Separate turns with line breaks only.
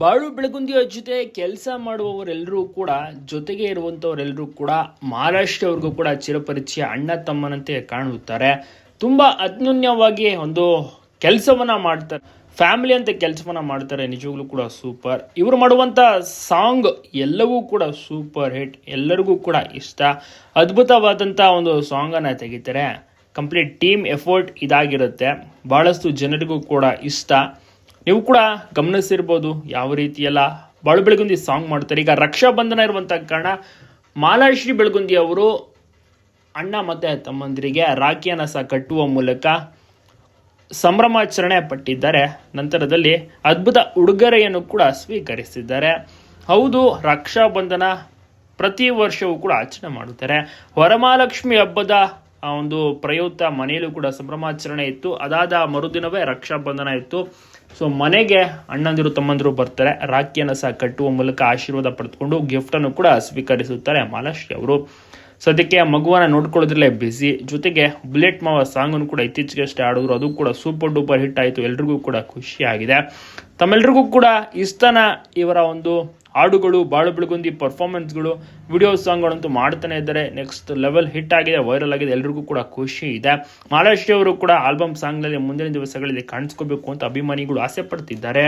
ಬಾಳು ಬೆಳಗುಂದಿಯ ಜೊತೆ ಕೆಲಸ ಮಾಡುವವರೆಲ್ಲರೂ ಕೂಡ, ಜೊತೆಗೆ ಇರುವಂಥವರೆಲ್ಲರೂ ಕೂಡ ಮಹಾರಾಷ್ಟ್ರವ್ರಿಗೂ ಕೂಡ ಚಿರಪರಿಚಯ ಅಣ್ಣ ತಮ್ಮನಂತೆ ಕಾಣುತ್ತಾರೆ. ತುಂಬ ಅನ್ಯೋನ್ಯವಾಗಿ ಒಂದು ಕೆಲಸವನ್ನ ಮಾಡ್ತಾರೆ. ಫ್ಯಾಮಿಲಿ ಅಂತ ಕೆಲಸವನ್ನ ಮಾಡ್ತಾರೆ, ನಿಜವಾಗ್ಲೂ ಕೂಡ ಸೂಪರ್. ಇವರು ಮಾಡುವಂಥ ಸಾಂಗ್ ಎಲ್ಲವೂ ಕೂಡ ಸೂಪರ್ ಹಿಟ್, ಎಲ್ಲರಿಗೂ ಕೂಡ ಇಷ್ಟ. ಅದ್ಭುತವಾದಂಥ ಒಂದು ಸಾಂಗನ್ನು ತೆಗಿತಾರೆ. ಕಂಪ್ಲೀಟ್ ಟೀಮ್ ಎಫರ್ಟ್ ಇದಾಗಿರುತ್ತೆ. ಭಾಳಷ್ಟು ಜನರಿಗೂ ಕೂಡ ಇಷ್ಟ. ನೀವು ಕೂಡ ಗಮನಿಸಿರ್ಬೋದು, ಯಾವ ರೀತಿ ಎಲ್ಲ ಬಾಳು ಬೆಳಗುಂದಿ ಸಾಂಗ್ ಮಾಡ್ತಾರೆ. ಈಗ ರಕ್ಷಾ ಬಂಧನ ಇರುವಂಥ ಕಾರಣ ಮಾಲಾಶ್ರೀ ಬೆಳಗುಂದಿ ಅವರು ಅಣ್ಣ ಮತ್ತು ತಮ್ಮಂದಿರಿಗೆ ರಾಖಿಯನ್ನು ಸಹ ಕಟ್ಟುವ ಮೂಲಕ ಸಂಭ್ರಮಾಚರಣೆ ಪಟ್ಟಿದ್ದಾರೆ. ನಂತರದಲ್ಲಿ ಅದ್ಭುತ ಉಡುಗೊರೆಯನ್ನು ಕೂಡ ಸ್ವೀಕರಿಸಿದ್ದಾರೆ. ಹೌದು ರಕ್ಷಾ ಬಂಧನ ಪ್ರತಿ ವರ್ಷವೂ ಕೂಡ ಆಚರಣೆ ಮಾಡುತ್ತಾರೆ. ವರಮಹಾಲಕ್ಷ್ಮಿ ಹಬ್ಬದ ಒಂದು ಪ್ರಯುಕ್ತ ಮನೆಯಲ್ಲೂ ಕೂಡ ಸಂಭ್ರಮಾಚರಣೆ ಇತ್ತು. ಅದಾದ ಮರುದಿನವೇ ರಕ್ಷಾ ಬಂಧನ ಇತ್ತು. ಸೊ ಮನೆಗೆ ಅಣ್ಣಂದಿರು, ತಮ್ಮಂದಿರು ಬರ್ತಾರೆ. ರಾಖಿಯನ್ನು ಸಹ ಕಟ್ಟುವ ಮೂಲಕ ಆಶೀರ್ವಾದ ಪಡೆದುಕೊಂಡು ಗಿಫ್ಟನ್ನು ಕೂಡ ಸ್ವೀಕರಿಸುತ್ತಾರೆ ಮಾಲಾಶ್ರೀ ಅವರು. ಸದ್ಯಕ್ಕೆ ಮಗುವನ್ನು ನೋಡ್ಕೊಳ್ಳೋದ್ರಲ್ಲೇ ಬ್ಯುಸಿ ಜೊತೆಗೆ ಬುಲೆಟ್ ಮಾವ ಸಾಂಗನ್ನು ಕೂಡ ಇತ್ತೀಚೆಗೆ ಅಷ್ಟೇ ಆಡಿದ್ರು ಅದು ಕೂಡ ಸೂಪರ್ ಡೂಪರ್ ಹಿಟ್ ಆಯಿತು. ಎಲ್ರಿಗೂ ಕೂಡ ಖುಷಿಯಾಗಿದೆ. ತಮ್ಮೆಲ್ರಿಗೂ ಕೂಡ ಇಷ್ಟನ ಇವರ ಒಂದು ಹಾಡುಗಳು ಬಾಳು ಬೆಳಗುಂದಿ ಪರ್ಫಾರ್ಮೆನ್ಸ್ಗಳು ವಿಡಿಯೋ ಸಾಂಗ್ಗಳಂತೂ ಮಾಡ್ತಾನೆ ಇದ್ದಾರೆ. ನೆಕ್ಸ್ಟ್ ಲೆವೆಲ್ ಹಿಟ್ ಆಗಿದೆ ವೈರಲ್ ಆಗಿದೆ, ಎಲ್ರಿಗೂ ಕೂಡ ಖುಷಿ ಇದೆ. ಮಹಾರಾಷ್ಟ್ರ ಅವರು ಕೂಡ ಆಲ್ಬಮ್ ಸಾಂಗ್ನಲ್ಲಿ ಮುಂದಿನ ದಿವಸಗಳಲ್ಲಿ ಕಾಣಿಸ್ಕೋಬೇಕು ಅಂತ ಅಭಿಮಾನಿಗಳು ಆಸೆ ಪಡ್ತಿದ್ದಾರೆ.